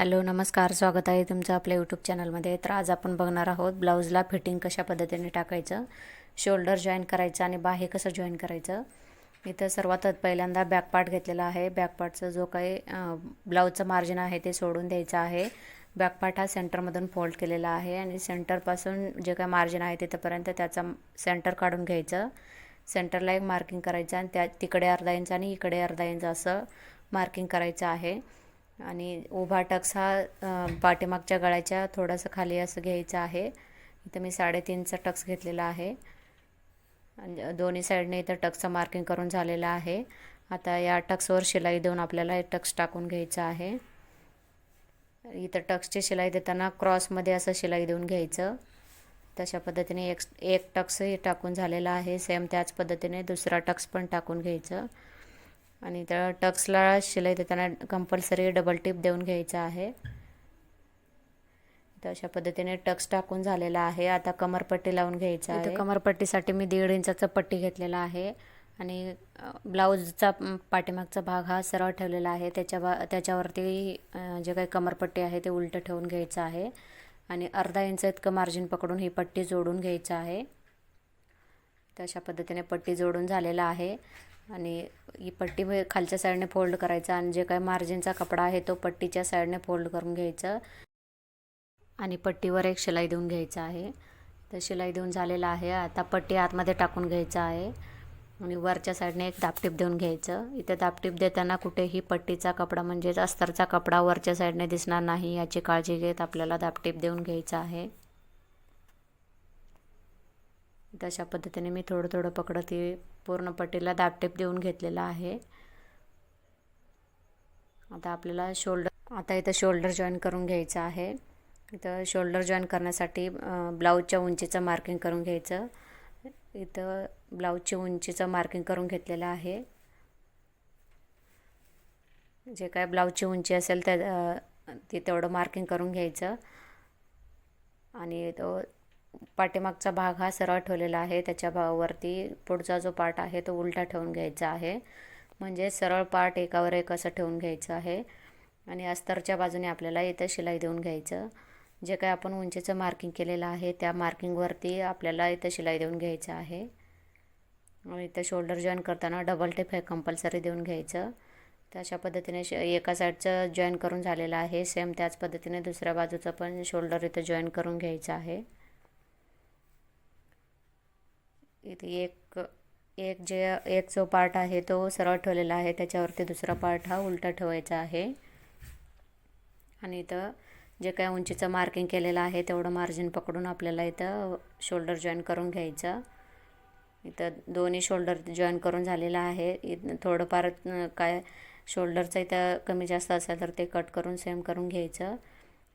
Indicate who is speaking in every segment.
Speaker 1: Hello नमस्कार. स्वागत आहे तुमचं आपल्या यूट्यूब चॅनलमध्ये तर आज आपण बघणार आहोत ब्लाऊजला फिटिंग कशा पद्धतीने टाकायचं शोल्डर जॉईन करायचं आणि बाहे कसं जॉईन करायचं. इथं सर्वात पहिल्यांदा बॅक पार्ट घेतलेला आहे. बॅक पार्टचं जो काही ब्लाऊजचं मार्जिन आहे ते सोडून द्यायचं आहे. बॅक पार्ट हा सेंटरमधून फोल्ड केलेला आहे आणि सेंटरपासून जे काय मार्जिन आहे तिथंपर्यंत त्याचा सेंटर काढून घ्यायचं. सेंटरला एक मार्किंग करायचं आणि त्या तिकडे अर्धा इंच आणि इकडे अर्धा इंच असं मार्किंग करायचं आहे. आणि उभा टक्स हा पाठीमागच्या गळ्याच्या थोडंसं खाली असं घ्यायचं आहे. इथं मी साडेतीनचा टक्स घेतलेला आहे. आणि दोन्ही साईडने इथं टक्सचं मार्किंग करून झालेलं आहे. आता या टक्सवर शिलाई देऊन आपल्याला हे टक्स टाकून घ्यायचं आहे. इथं टक्सची शिलाई देताना क्रॉसमध्ये असं शिलाई देऊन घ्यायचं. तशा पद्धतीने एक एक टक्सही टाकून झालेला आहे. सेम त्याच पद्धतीने दुसरा टक्स पण टाकून घ्यायचं. आणि त्या टक्सला शिलाई देताना कंपल्सरी डबल टिप देऊन घ्यायचं आहे. तर अशा पद्धतीने टक्स टाकून झालेला आहे. आता कमरपट्टी लावून घ्यायचं आहे. कमरपट्टीसाठी मी दीड इंचाचा पट्टी घेतलेला आहे. आणि ब्लाऊजचा पाठीमागचा भाग हा सरळ ठेवलेला आहे. त्याच्या बा त्याच्यावरती जे काही कमरपट्टी आहे ते उलटं ठेवून घ्यायचं आहे. आणि अर्धा इंच इतकं मार्जिन पकडून ही पट्टी जोडून घ्यायचं आहे. तर अशा पद्धतीने पट्टी जोडून झालेला आहे. आणि पट्टी खालच्या साईडने फोल्ड करायचा आणि जे काही मार्जिनचा कपडा आहे तो पट्टीच्या साईडने फोल्ड करून घ्यायचं. आणि पट्टीवर एक शिलाई देऊन घ्यायचं आहे. तर शिलाई देऊन झालेला आहे. आता पट्टी आतमध्ये टाकून घ्यायचं आहे. आणि वरच्या साईडने एक दापटीप देऊन घ्यायचं. इथे दापटीप देताना कुठेही पट्टीचा कपडा म्हणजेच अस्तरचा कपडा वरच्या साईडने दिसणार नाही याची काळजी घेत आपल्याला दापटीप देऊन घ्यायचं आहे. तशा पद्धतीने मी थोडं थोडं पकडत. ही पूर्ण पट्टीला दाबटेप देऊन घेतलेला आहे. आता आपल्याला शोल्डर आता इथं शोल्डर जॉईन करून घ्यायचं आहे. इथं शोल्डर जॉईन करण्यासाठी ब्लाऊजच्या उंचीचं मार्किंग करून घ्यायचं. इथं ब्लाऊजची उंचीचं मार्किंग करून घेतलेलं आहे. जे काय ब्लाऊजची उंची असेल त्या ते तेवढं मार्किंग करून घ्यायचं. आणि तो पाठीमागचा भाग हा सरळ ठेवलेला आहे. त्याच्या भावावरती पुढचा जो पार्ट आहे तो उलटा ठेवून घ्यायचा आहे. म्हणजे सरळ पार्ट एकावर एक असं ठेवून घ्यायचं आहे. आणि अस्तरच्या बाजूने आपल्याला इथं शिलाई देऊन घ्यायचं. जे काय आपण उंचीचं मार्किंग केलेलं आहे त्या मार्किंगवरती आपल्याला इथं शिलाई देऊन घ्यायचं आहे. आणि इथं शोल्डर जॉईन करताना डबल टेप हे कंपल्सरी देऊन घ्यायचं. तर अशा पद्धतीने श एका साईडचं जॉईन करून झालेलं आहे. सेम त्याच पद्धतीने दुसऱ्या बाजूचं पण शोल्डर इथं जॉईन करून घ्यायचं आहे. इथे एक एक जे एक जो पार्ट आहे तो सरळ ठेवलेला आहे. त्याच्यावरती दुसरा पार्ट हा उलटा ठेवायचा आहे. आणि इथं जे काय उंचीचं मार्किंग केलेलं आहे तेवढं मार्जिन पकडून आपल्याला इथं शोल्डर जॉईन करून घ्यायचं. इथं दोन्ही शोल्डर जॉईन करून झालेलं आहे. इथं थोडंफार काय शोल्डरचं इथं कमी जास्त असेल तर ते कट करून सेम करून घ्यायचं.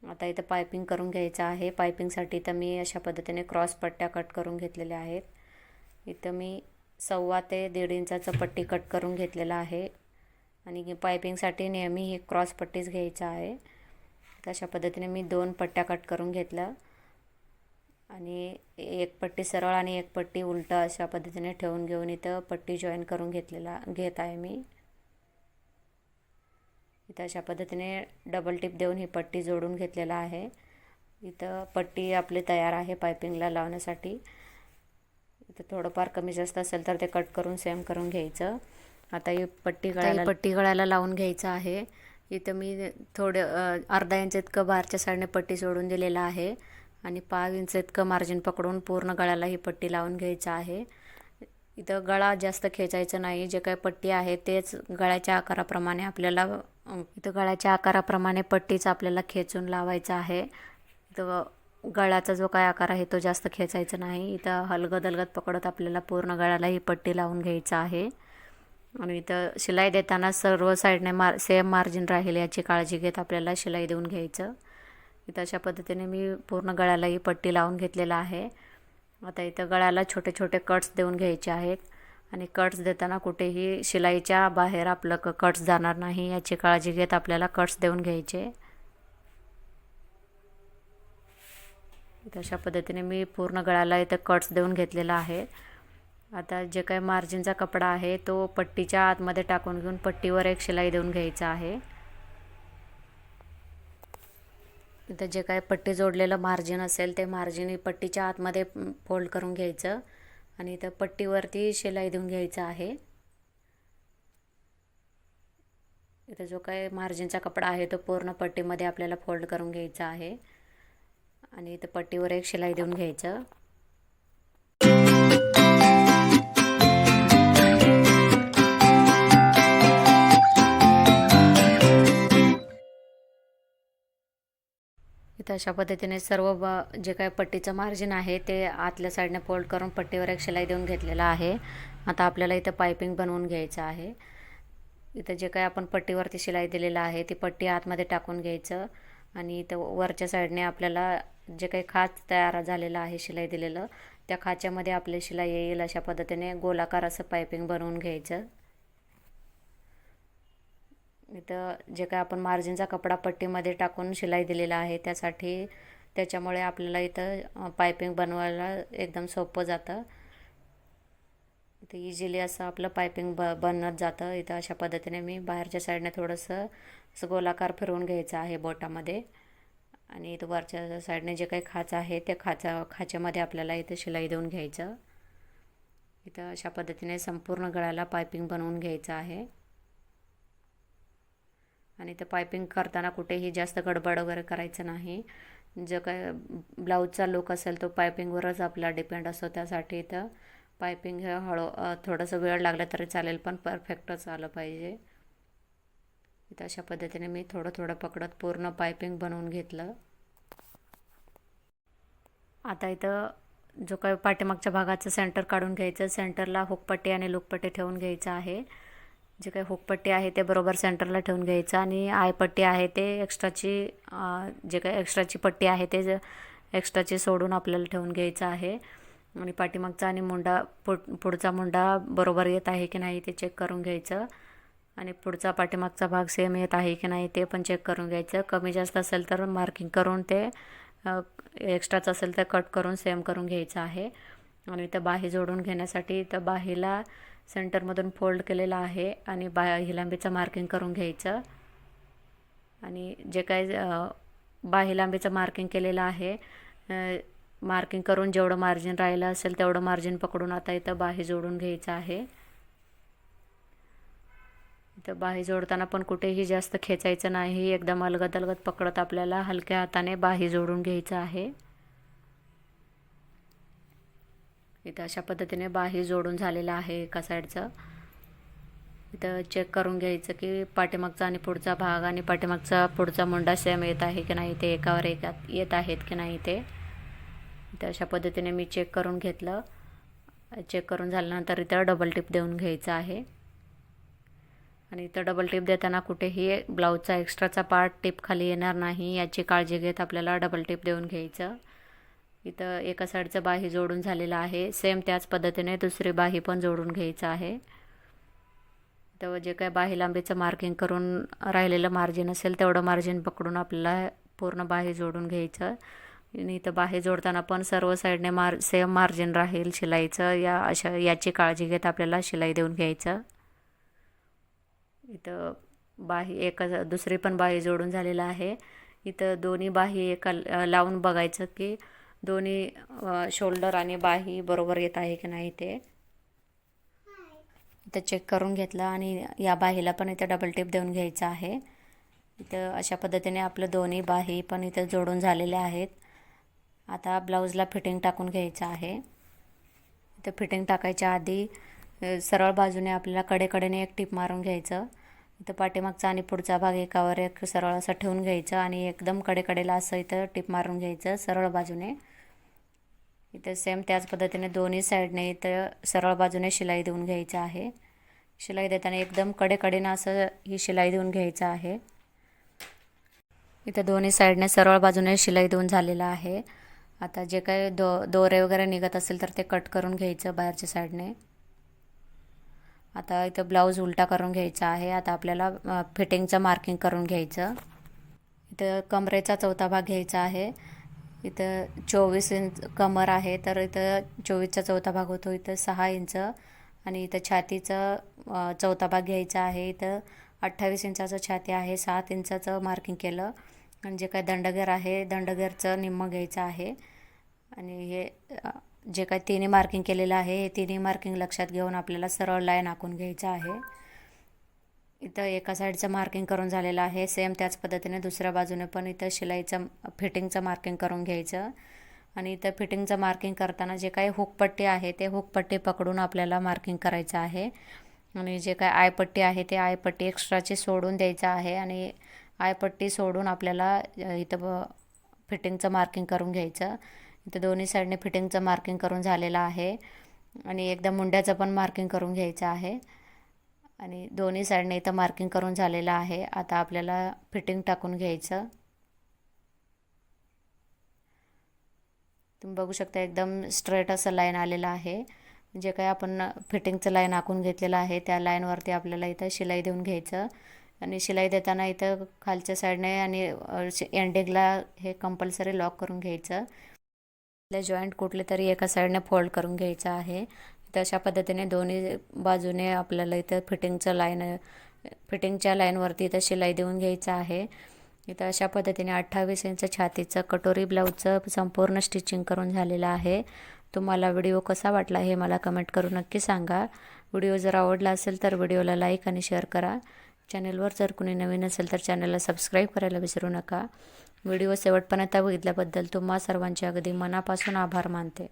Speaker 1: आता इथं पायपिंग करून घ्यायचं आहे. पायपिंगसाठी तर मी अशा पद्धतीने क्रॉस पट्ट्या कट करून घेतलेल्या आहेत. इथं मी सव्वा ते दीड इंचाचं पट्टी कट करून घेतलेलं आहे. आणि पायपिंगसाठी नेहमी ही क्रॉस पट्टीच घ्यायचं आहे. तशा पद्धतीने मी दोन पट्ट्या कट करून घेतलं आणि एक पट्टी सरळ आणि एक पट्टी उलटं अशा पद्धतीने ठेवून घेऊन इथं पट्टी जॉईन करून घेतलेला घेत आहे मी. इथं अशा पद्धतीने डबल टिप देऊन ही पट्टी जोडून घेतलेला आहे. इथं पट्टी आपली तयार आहे पायपिंगला लावण्यासाठी. इथं थोडंफार कमी जास्त असेल तर ते कट करून सेम करून घ्यायचं. आता ही पट्टी गळ्याला पट्टी गळ्याला लावून घ्यायचं आहे. इथं मी थोडं अर्धा इंच इतकं बाहेरच्या साईडने पट्टी सोडून दिलेलं आहे. आणि पाच इंच इतकं मार्जिन पकडून पूर्ण गळ्याला ही पट्टी लावून घ्यायचं आहे. इथं गळा जास्त खेचायचं नाही. जे काही पट्टी आहे तेच गळ्याच्या आकाराप्रमाणे आपल्याला इथं गळ्याच्या आकाराप्रमाणे पट्टीच आपल्याला खेचून लावायचं आहे. इथं गळ्याचा जो काय आकार आहे तो जास्त खेचायचा नाही. इथं हलगत हलगत पकडत आपल्याला पूर्ण गळ्यालाही पट्टी लावून घ्यायचं आहे. आणि इथं शिलाई देताना सर्व साईडने मार सेम मार्जिन राहील याची काळजी घेत आपल्याला शिलाई देऊन घ्यायचं. इथं अशा पद्धतीने मी पूर्ण गळ्याला ही पट्टी लावून घेतलेला आहे. आता इथं गळ्याला छोटे छोटे कट्स देऊन घ्यायचे आहेत. आणि कट्स देताना कुठेही शिलाईच्या बाहेर आपलं क कट्स जाणार नाही याची काळजी घेत आपल्याला कट्स देऊन घ्यायचे. अशा पद्धतीने मी पूर्ण गळ्याला इथं कट्स देऊन घेतलेला आहे. आता जे काही मार्जिनचा कपडा आहे तो पट्टीच्या आतमध्ये टाकून घेऊन पट्टीवर एक शिलाई देऊन घ्यायचा आहे. इथं जे काय पट्टी जोडलेलं मार्जिन असेल ते मार्जिन पट्टीच्या आतमध्ये फोल्ड करून घ्यायचं आणि इथं पट्टीवरती शिलाई देऊन घ्यायचं आहे. इथं जो काय मार्जिनचा कपडा आहे तो पूर्ण पट्टीमध्ये आपल्याला फोल्ड करून घ्यायचा आहे. आणि इथं पट्टीवर एक शिलाई देऊन घ्यायचं. इथं अशा पद्धतीने सर्व ब जे काय पट्टीचं मार्जिन आहे ते आतल्या साईडने फोल्ड करून पट्टीवर एक शिलाई देऊन घेतलेला आहे. आता आपल्याला इथं पायपिंग बनवून घ्यायचं आहे. इथं जे काय आपण पट्टीवरती शिलाई दिलेलं आहे ती पट्टी आतमध्ये टाकून घ्यायचं. आणि इथं वरच्या साईडने आपल्याला जे काही खाच तयार झालेलं आहे शिलाई दिलेलं त्या खाच्यामध्ये आपली शिलाई येईल अशा पद्धतीने गोलाकार असं पायपिंग बनवून घ्यायचं. इथं जे काय आपण मार्जिनचा कपडा पट्टीमध्ये टाकून शिलाई दिलेला आहे त्यासाठी त्याच्यामुळे आपल्याला इथं पायपिंग बनवायला एकदम सोपं जातं. इथं इझिली असं आपलं पायपिंग ब बनत जातं. इथं अशा पद्धतीने मी बाहेरच्या साईडने थोडंसं असं गोलाकार फिरवून घ्यायचं आहे बोटामध्ये. आणि इथं वरच्या साईडने जे काही खाच आहे त्या खाचा खाच्यामध्ये आपल्याला इथं शिलाई देऊन घ्यायचं. इथं अशा पद्धतीने संपूर्ण गळ्याला पायपिंग बनवून घ्यायचं आहे. आणि इथं पायपिंग करताना कुठेही जास्त गडबड वगैरे करायचं नाही. जो काय ब्लाऊजचा लुक असेल तो पायपिंगवरच आपला डिपेंड असतो त्यासाठी इथं. पायपिंग हे हळू थोडंसं वेळ लागला तरी चालेल पण परफेक्टच आलं पाहिजे. इथं अशा पद्धतीने मी थोडं थोडं पकडत पूर्ण पायपिंग बनवून घेतलं. आता इथं जो काही पाठीमागच्या भागाचं सेंटर काढून घ्यायचं सेंटरला हुकपट्टी आणि लुकपट्टी ठेवून घ्यायचं आहे. जे काही हुकपट्टी आहे ते बरोबर सेंटरला ठेवून घ्यायचं आणि आयपट्टी आहे ते एक्स्ट्राची जे काही एक्स्ट्राची पट्टी आहे ते एक्स्ट्राची सोडून आपल्याला ठेवून घ्यायचं आहे. आणि पाठीमागचा आणि मुंडा पुढ पुढचा मुंडा बरोबर येत आहे की नाही ते चेक करून घ्यायचं. आणि पुढचा पाठीमागचा भाग सेम येत आहे की नाही ते पण चेक करून घ्यायचं. कमी जास्त असेल तर मार्किंग करून ते एक्स्ट्राचं असेल तर कट करून सेम करून घ्यायचं आहे. आणि इथं बाही जोडून घेण्यासाठी तर बाहीला सेंटरमधून फोल्ड केलेला आहे आणि बा लांबीचं मार्किंग करून घ्यायचं. आणि जे काय बाही लांबीचं मार्किंग केलेलं आहे मार्किंग करून जेवढं मार्जिन राहिलं असेल तेवढं मार्जिन पकडून आता इथं बाही जोडून घ्यायचं आहे. तर बाही जोडताना पण कुठेही जास्त खेचायचं नाही. एकदम अलगद अलगद पकडत आपल्याला हलक्या हाताने बाही जोडून घ्यायचं आहे. इथं अशा पद्धतीने बाही जोडून झालेलं आहे एका साईडचं. इथं चेक करून घ्यायचं की पाठीमागचा आणि पुढचा भाग आणि पाठीमागचा पुढचा मुंडा सेम येत आहे की नाही ते एकावर एक येत आहेत की नाही ते. इथं अशा पद्धतीने मी चेक करून घेतलं. चेक करून झाल्यानंतर इथं डबल टिप देऊन घ्यायचं आहे. आणि इथं डबल टिप देताना कुठेही ब्लाऊजचा एक्स्ट्राचा पार्ट टिप खाली येणार नाही. याची काळजी घेत आपल्याला डबल टिप देऊन घ्यायचं. इथं एका साईडचं बाही जोडून झालेलं आहे. सेम त्याच पद्धतीने दुसरी बाही पण जोडून घ्यायचं आहे. तर जे काय बाही लांबीचं मार्किंग करून राहिलेलं मार्जिन असेल तेवढं मार्जिन पकडून आपल्याला पूर्ण बाही जोडून घ्यायचं. आणि इथं बाही जोडताना पण सर्व साईडने मार सेम मार्जिन राहील शिलाईचं. या अशा याची काळजी घेत आपल्याला शिलाई देऊन घ्यायचं. इथं बाही एका दुसरी पण बाही जोडून झालेलं आहे. इथं दोन्ही बाही एका लावून बघायचं की दोन्ही शोल्डर आणि बाही बरोबर येत आहे की नाही ते. इथं चेक करून घेतलं आणि या बाहीला पण इथं डबल टिप देऊन घ्यायचं आहे. इथं अशा पद्धतीने आपलं दोन्ही बाही पण इथं जोडून झालेल्या आहेत. आता ब्लाऊजला फिटिंग टाकून घ्यायचं आहे. इथं फिटिंग टाकायच्या आधी सरळ बाजूने आपल्याला कडेकडेने एक टिप मारून घ्यायचं. इथं पाठीमागचा आणि पुढचा भाग एकावर एक सरळ असं ठेवून घ्यायचं आणि एकदम कडेकडेला असं इथं टिप मारून घ्यायचं सरळ बाजूने. इथं सेम त्याच पद्धतीने दोन्ही साईडने इथं सरळ बाजूने शिलाई देऊन घ्यायचं आहे. शिलाई देताना एकदम कडेकडेनं असं ही शिलाई देऊन घ्यायचं आहे. इथं दोन्ही साईडने सरळ बाजूने शिलाई देऊन झालेलं आहे. आता जे काही दो दोरे वगैरे निघत असेल तर ते कट करून घ्यायचं बाहेरच्या साईडने. आता इथं ब्लाऊज उलटा करून घ्यायचा आहे. आता आपल्याला फिटिंगचं मार्किंग करून घ्यायचं. इथं कमरेचा चौथा भाग घ्यायचा आहे. इथं चोवीस इंच कमर आहे तर इथं चोवीसचा चौथा भाग होतो. इथं सहा इंच आणि इथं छातीचं चौथा भाग घ्यायचा आहे. इथं अठ्ठावीस इंचाचं छाती आहे. सात इंचाचं मार्किंग केलं. आणि जे काय दंडगेर आहे. दंडगेरचं निम्मं घ्यायचं आहे. आणि हे जे काय तिन्ही मार्किंग केलेलं आहे हे तिन्ही मार्किंग लक्षात घेऊन आपल्याला सरळ लाईन आखून घ्यायचं आहे. इथं एका साईडचं मार्किंग करून झालेलं आहे. सेम त्याच पद्धतीने दुसऱ्या बाजूने पण इथं शिलाईचं फिटिंगचं मार्किंग करून घ्यायचं. आणि इथं फिटिंगचं मार्किंग करताना जे काही हुकपट्टी आहे ते हुकपट्टी पकडून आपल्याला मार्किंग करायचं आहे. आणि जे काय आयपट्टी आहे ते आयपट्टी एक्स्ट्राची सोडून द्यायचं आहे. आणि आयपट्टी सोडून आपल्याला इथं फिटिंगचं मार्किंग करून घ्यायचं. इथं दोन्ही साईडने फिटिंगचं मार्किंग करून झालेलं आहे. आणि एकदा मुंड्याचं पण मार्किंग करून घ्यायचं आहे. आणि दोन्ही साईडने इथं मार्किंग करून झालेलं आहे. आता आपल्याला फिटिंग टाकून घ्यायचं. तुम्ही बघू शकता एकदम स्ट्रेट असं लाईन आलेलं आहे. जे काही आपण फिटिंगचं लाईन आखून घेतलेलं आहे त्या लाईनवरती आपल्याला इथं शिलाई देऊन घ्यायचं. आणि शिलाई देताना इथं खालच्या साईडने आणि एंडिंगला हे कंपल्सरी लॉक करून घ्यायचं. आपल्या जॉईंट कुठले तरी एका साईडने फोल्ड करून घ्यायचं आहे. तर अशा पद्धतीने दोन्ही बाजूने आपल्याला इथं फिटिंगचं लाईन फिटिंगच्या लाईनवरती इथं शिलाई देऊन घ्यायचं आहे. इथं अशा पद्धतीने अठ्ठावीस इंच छातीचं कटोरी ब्लाऊजचं संपूर्ण स्टिचिंग करून झालेलं आहे. तुम्हाला व्हिडिओ कसा वाटला हे मला कमेंट करून नक्की सांगा. व्हिडिओ जर आवडला असेल तर व्हिडिओला लाईक आणि शेअर करा. चॅनलवर जर कुणी नवीन असेल तर चॅनलला सबस्क्राईब करायला विसरू नका. व्हिडिओ शेवटपर्यंत बघितल्याबद्दल तुम्हा सर्वांचे अगदी मनापासून आभार मानते.